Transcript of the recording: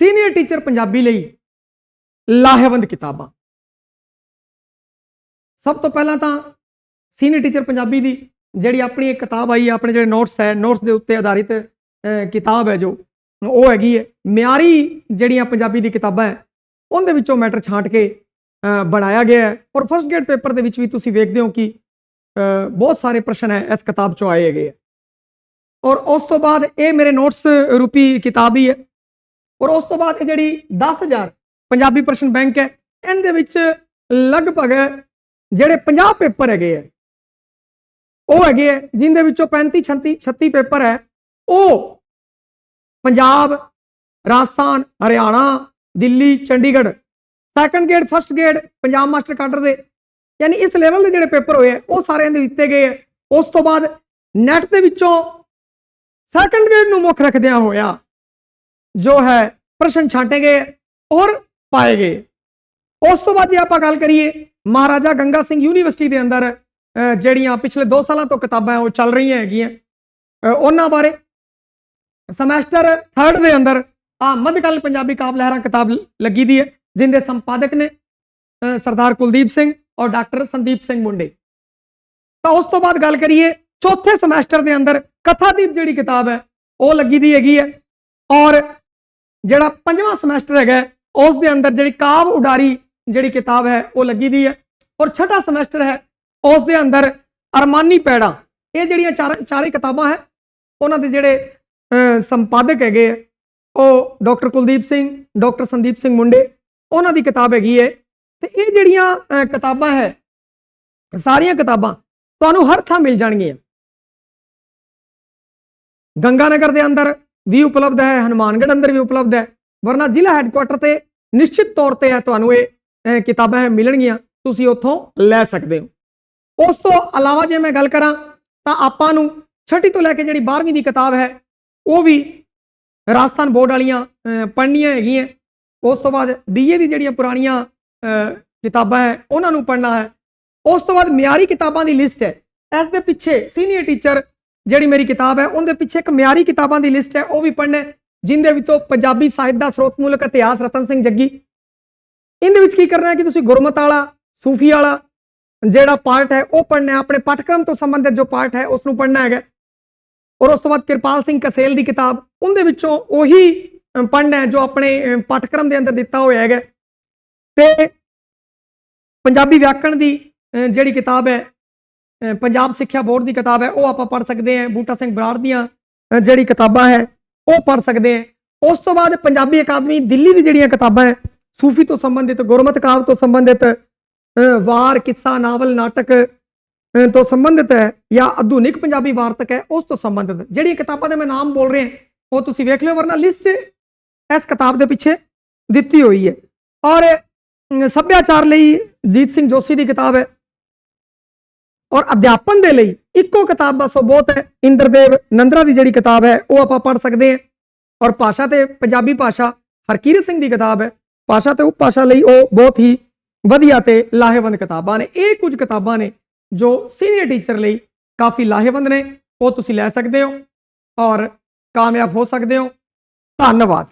Senior teacher Punjabi ਲਈ ਲਾਹੇਵੰਦ ਕਿਤਾਬਾਂ। ਸਭ ਤੋਂ ਪਹਿਲਾਂ ਤਾਂ ਸੀਨੀਅਰ ਟੀਚਰ ਪੰਜਾਬੀ ਦੀ ਜਿਹੜੀ ਆਪਣੀ ਇੱਕ ਕਿਤਾਬ ਆਈ ਹੈ, ਆਪਣੇ ਜਿਹੜੇ ਨੋਟਸ ਹੈ ਨੋਟਸ ਦੇ ਉੱਤੇ ਆਧਾਰਿਤ ਕਿਤਾਬ ਹੈ ਜੋ, ਉਹ ਹੈਗੀ ਹੈ। ਮਿਆਰੀ ਜਿਹੜੀਆਂ ਪੰਜਾਬੀ ਦੀ ਕਿਤਾਬਾਂ ਹੈ, ਉਹਦੇ ਵਿੱਚੋਂ ਮੈਟਰ ਛਾਂਟ ਕੇ ਬਣਾਇਆ ਗਿਆ ਹੈ। ਔਰ ਫਸਟ ਗ੍ਰੇਡ ਪੇਪਰ ਦੇ ਵਿੱਚ ਵੀ ਤੁਸੀਂ ਵੇਖਦੇ ਹੋ ਕਿ ਬਹੁਤ ਸਾਰੇ ਪ੍ਰਸ਼ਨ ਹੈ, ਇਸ ਕਿਤਾਬ ਚੋਂ ਆਏ ਹੈਗੇ ਹੈ। ਔਰ ਉਸ ਤੋਂ ਬਾਅਦ ਇਹ ਮੇਰੇ ਨੋਟਸ ਰੂਪੀ ਕਿਤਾਬ ਹੀ ਹੈ। ਔਰ ਉਸ ਤੋਂ ਬਾਅਦ ਇਹ ਜਿਹੜੀ 10000 ਪੰਜਾਬੀ ਪ੍ਰਸ਼ਨ ਬੈਂਕ ਹੈ, ਇਹਦੇ ਵਿੱਚ ਲਗਭਗ ਜਿਹੜੇ 50 ਪੇਪਰ ਹੈਗੇ ਆ, ਉਹ ਹੈਗੇ ਆ ਜਿੰਦੇ ਵਿੱਚੋਂ 35 36 36 ਪੇਪਰ ਹੈ, ਉਹ Punjab, Rajasthan, Haryana, Delhi, Chandigarh second grade first grade Punjab master cadre ਦੇ, ਯਾਨੀ ਇਸ ਲੈਵਲ ਦੇ ਜਿਹੜੇ ਪੇਪਰ ਹੋਏ ਆ, ਉਹ ਸਾਰਿਆਂ ਦੇ ਦਿੱਤੇ ਗਏ ਆ। ਉਸ ਤੋਂ ਬਾਅਦ ਨੈਟ ਦੇ ਵਿੱਚੋਂ ਸੈਕੰਡ ਗ੍ਰੇਡ ਨੂੰ ਮੁੱਖ ਰੱਖਦਿਆਂ ਹੋਇਆ ਜੋ ਹੈ ਪ੍ਰਸ਼ਨ ਛਾਂਟੇ ਗਏ ਔਰ ਪਾਏ ਗਏ ਉਸ ਤੋਂ ਬਾਅਦ ਜੇ ਆਪਾਂ ਗੱਲ ਕਰੀਏ, ਮਹਾਰਾਜਾ ਗੰਗਾ ਸਿੰਘ ਯੂਨੀਵਰਸਿਟੀ ਦੇ ਅੰਦਰ ਜਿਹੜੀਆਂ ਪਿਛਲੇ 2 ਸਾਲਾਂ ਤੋਂ ਕਿਤਾਬਾਂ ਉਹ ਚੱਲ ਰਹੀਆਂ ਹੈਗੀਆਂ ਉਹਨਾਂ ਬਾਰੇ ਸਮੈਸਟਰ 3rd ਦੇ ਅੰਦਰ ਆ ਮੱਧਕਾਲ ਪੰਜਾਬੀ ਕਾਵਿ ਲਹਿਰਾਂ ਕਿਤਾਬ ਲੱਗੀ ਦੀ ਹੈ, ਜਿੰਦੇ ਸੰਪਾਦਕ ਨੇ ਸਰਦਾਰ ਕੁਲਦੀਪ ਸਿੰਘ ਔਰ ਡਾਕਟਰ ਸੰਦੀਪ ਸਿੰਘ ਮੁੰਡੇ। ਤਾਂ ਉਸ ਤੋਂ ਬਾਅਦ ਗੱਲ ਕਰੀਏ, ਚੌਥੇ ਸਮੈਸਟਰ ਦੇ ਅੰਦਰ ਕਥਾਦੀਪ ਜਿਹੜੀ ਕਿਤਾਬ ਹੈ, ਉਹ ਲੱਗੀ ਦੀ ਹੈਗੀ ਹੈ ਔਰ ਜਿਹੜਾ ਪੰਜਵਾਂ ਸਮੈਸਟਰ ਹੈਗਾ ਉਸ ਦੇ ਅੰਦਰ ਜਿਹੜੀ ਕਾਵ ਉਡਾਰੀ ਜਿਹੜੀ ਕਿਤਾਬ ਹੈ ਉਹ ਲੱਗੀ ਦੀ ਹੈ। ਔਰ ਛਠਾ ਸਮੈਸਟਰ ਹੈ ਉਸ ਦੇ ਅੰਦਰ ਅਰਮਾਨੀ ਪੈੜਾ ਇਹ ਜਿਹੜੀਆਂ ਚਾਰ ਚਾਰੇ ਕਿਤਾਬਾਂ ਹੈ ਉਹਨਾਂ ਦੇ ਜਿਹੜੇ ਸੰਪਾਦਕ ਹੈਗੇ ਆ, ਉਹ ਡਾਕਟਰ ਕੁਲਦੀਪ ਸਿੰਘ ਡਾਕਟਰ ਸੰਦੀਪ ਸਿੰਘ ਮੁੰਡੇ ਉਹਨਾਂ ਦੀ ਕਿਤਾਬ ਹੈਗੀ ਹੈ। ਤੇ ਇਹ ਜਿਹੜੀਆਂ ਕਿਤਾਬਾਂ ਹੈ ਸਾਰੀਆਂ ਕਿਤਾਬਾਂ ਤੁਹਾਨੂੰ ਹਰ ਥਾਂ ਮਿਲ ਜਾਣਗੀਆਂ। ਗੰਗਾਨਗਰ ਦੇ ਅੰਦਰ ਵੀ ਉਪਲਬਧ ਹੈ, ਹਨੂਮਾਨਗੜ੍ਹ ਅੰਦਰ ਵੀ ਉਪਲਬਧ ਹੈ। ਵਰਨਾ ਜ਼ਿਲ੍ਹਾ ਹੈੱਡਕੁਆਟਰ ਤੇ ਨਿਸ਼ਚਿਤ ਤੌਰ ਤੇ ਹੈ ਤੁਹਾਨੂੰ ਇਹ ਕਿਤਾਬਾਂ ਮਿਲਣਗੀਆਂ, ਤੁਸੀਂ ਉੱਥੋਂ ਲੈ ਸਕਦੇ ਹੋ। ਉਸ ਤੋਂ ਇਲਾਵਾ ਜੇ ਮੈਂ ਗੱਲ ਕਰਾਂ, ਤਾਂ ਆਪਾਂ ਨੂੰ ਛठी ਤੋਂ ਲੈ ਕੇ ਜਿਹੜੀ 12ਵੀਂ ਦੀ ਕਿਤਾਬ ਹੈ, ਉਹ ਵੀ ਰਾਜਸਥਾਨ ਬੋਰਡ ਵਾਲੀਆਂ ਪੜ੍ਹਨੀਆਂ ਹੈਗੀਆਂ। ਉਸ ਤੋਂ ਬਾਅਦ ਬੀਏ ਦੀ ਜਿਹੜੀਆਂ ਪੁਰਾਣੀਆਂ ਕਿਤਾਬਾਂ ਹੈ, ਉਹਨਾਂ ਨੂੰ ਪੜ੍ਹਨਾ ਹੈ। ਉਸ ਤੋਂ ਬਾਅਦ ਮਿਆਰੀ ਕਿਤਾਬਾਂ ਦੀ ਲਿਸਟ ਹੈ। ਇਸ ਦੇ ਪਿੱਛੇ ਸੀਨੀਅਰ ਟੀਚਰ ਜਿਹੜੀ ਮੇਰੀ ਕਿਤਾਬ ਹੈ, ਉਹਦੇ ਪਿੱਛੇ ਇੱਕ ਮਿਆਰੀ ਕਿਤਾਬਾਂ ਦੀ ਲਿਸਟ ਹੈ, ਉਹ ਵੀ ਪੜ੍ਹਨਾ ਹੈ, ਜਿੰਦੇ ਵਿੱਚੋਂ ਪੰਜਾਬੀ ਸਾਹਿਤ ਦਾ ਸਰੋਤਮੂਲਕ ਇਤਿਹਾਸ ਰਤਨ ਸਿੰਘ ਜੱਗੀ। ਇਹਦੇ ਵਿੱਚ ਕੀ ਕਰਨਾ ਹੈ ਕਿ ਤੁਸੀਂ ਗੁਰਮਤ ਵਾਲਾ, ਸੂਫੀ ਵਾਲਾ ਜਿਹੜਾ ਪਾਰਟ ਹੈ, ਉਹ ਪੜ੍ਹਨਾ ਹੈ, ਆਪਣੇ ਪਾਠਕ੍ਰਮ ਤੋਂ ਸੰਬੰਧਿਤ ਜੋ ਪਾਠ ਹੈ ਉਸ ਨੂੰ ਪੜ੍ਹਨਾ ਹੈਗਾ। ਔਰ ਉਸ ਤੋਂ ਬਾਅਦ ਕਿਰਪਾਲ ਸਿੰਘ ਕਸੇਲ ਦੀ ਕਿਤਾਬ, ਉਹਦੇ ਵਿੱਚੋਂ ਉਹੀ ਪੜ੍ਹਨਾ ਜੋ ਆਪਣੇ ਪਾਠਕ੍ਰਮ ਦੇ ਅੰਦਰ ਦਿੱਤਾ ਹੋਇਆ ਹੈਗਾ। ਤੇ ਪੰਜਾਬੀ ਵਿਆਕਰਣ ਦੀ ਜਿਹੜੀ ਕਿਤਾਬ ਹੈ ਪੰਜਾਬ ਸਿੱਖਿਆ ਬੋਰਡ ਦੀ ਕਿਤਾਬ ਹੈ, ਉਹ ਆਪਾਂ ਪੜ੍ਹ ਸਕਦੇ ਹਾਂ, ਬੂਟਾ ਸਿੰਘ ਬਰਾੜ ਦੀਆਂ ਜਿਹੜੀ ਕਿਤਾਬਾਂ ਹੈ, ਉਹ ਪੜ੍ਹ ਸਕਦੇ ਹਾਂ। ਉਸ ਤੋਂ ਬਾਅਦ ਪੰਜਾਬੀ ਅਕਾਦਮੀ ਦਿੱਲੀ ਦੀ ਜਿਹੜੀਆਂ ਕਿਤਾਬਾਂ ਹੈ, ਸੂਫੀ ਤੋਂ ਸੰਬੰਧਿਤ, ਗੁਰਮਤਿ ਕਾਵਿ ਤੋਂ ਸੰਬੰਧਿਤ ਵਾਰ, ਕਿੱਸਾ, ਨਾਵਲ, ਨਾਟਕ ਤੋਂ ਸੰਬੰਧਿਤ ਹੈ, ਜਾਂ ਆਧੁਨਿਕ ਪੰਜਾਬੀ ਵਾਰਤਕ ਹੈ, ਉਸ ਤੋਂ ਸੰਬੰਧਿਤ। ਜਿਹੜੀਆਂ ਕਿਤਾਬਾਂ ਦੇ ਮੈਂ ਨਾਮ ਬੋਲ ਰਿਹਾ, ਉਹ ਤੁਸੀਂ ਵੇਖ ਲਿਓ, ਵਰਨਾ ਲਿਸਟ ਇਸ ਕਿਤਾਬ ਦੇ ਪਿੱਛੇ ਦਿੱਤੀ ਹੋਈ ਹੈ। ਔਰ ਸੱਭਿਆਚਾਰ ਲਈ ਜੀਤ ਸਿੰਘ ਜੋਸ਼ੀ ਦੀ ਕਿਤਾਬ ਹੈ ਔਰ ਅਧਿਆਪਨ ਦੇ ਲਈ ਇੱਕੋ ਕਿਤਾਬ ਬਸ ਉਹ ਬਹੁਤ ਹੈ। ਇੰਦਰਦੇਵ ਨੰਦਰਾ ਦੀ ਜਿਹੜੀ ਕਿਤਾਬ ਹੈ, ਉਹ ਆਪਾਂ ਪੜ੍ਹ ਸਕਦੇ ਹਾਂ। ਔਰ ਭਾਸ਼ਾ ਤੇ ਪੰਜਾਬੀ ਭਾਸ਼ਾ ਹਰਕੀਰਤ ਸਿੰਘ ਦੀ ਕਿਤਾਬ ਹੈ। ਭਾਸ਼ਾ ਤੇ ਉਪ ਭਾਸ਼ਾ ਲਈ ਉਹ ਬਹੁਤ ਹੀ ਵਧੀਆ ਤੇ ਲਾਹੇਵੰਦ ਕਿਤਾਬਾਂ ਨੇ। ਇਹ ਕੁਝ ਕਿਤਾਬਾਂ ਨੇ ਜੋ ਸੀਨੀਅਰ ਟੀਚਰ ਲਈ ਕਾਫੀ ਲਾਹੇਵੰਦ ਨੇ। ਉਹ ਤੁਸੀਂ ਲੈ ਸਕਦੇ ਹੋ ਔਰ ਕਾਮਯਾਬ ਹੋ ਸਕਦੇ ਹੋ। ਧੰਨਵਾਦ।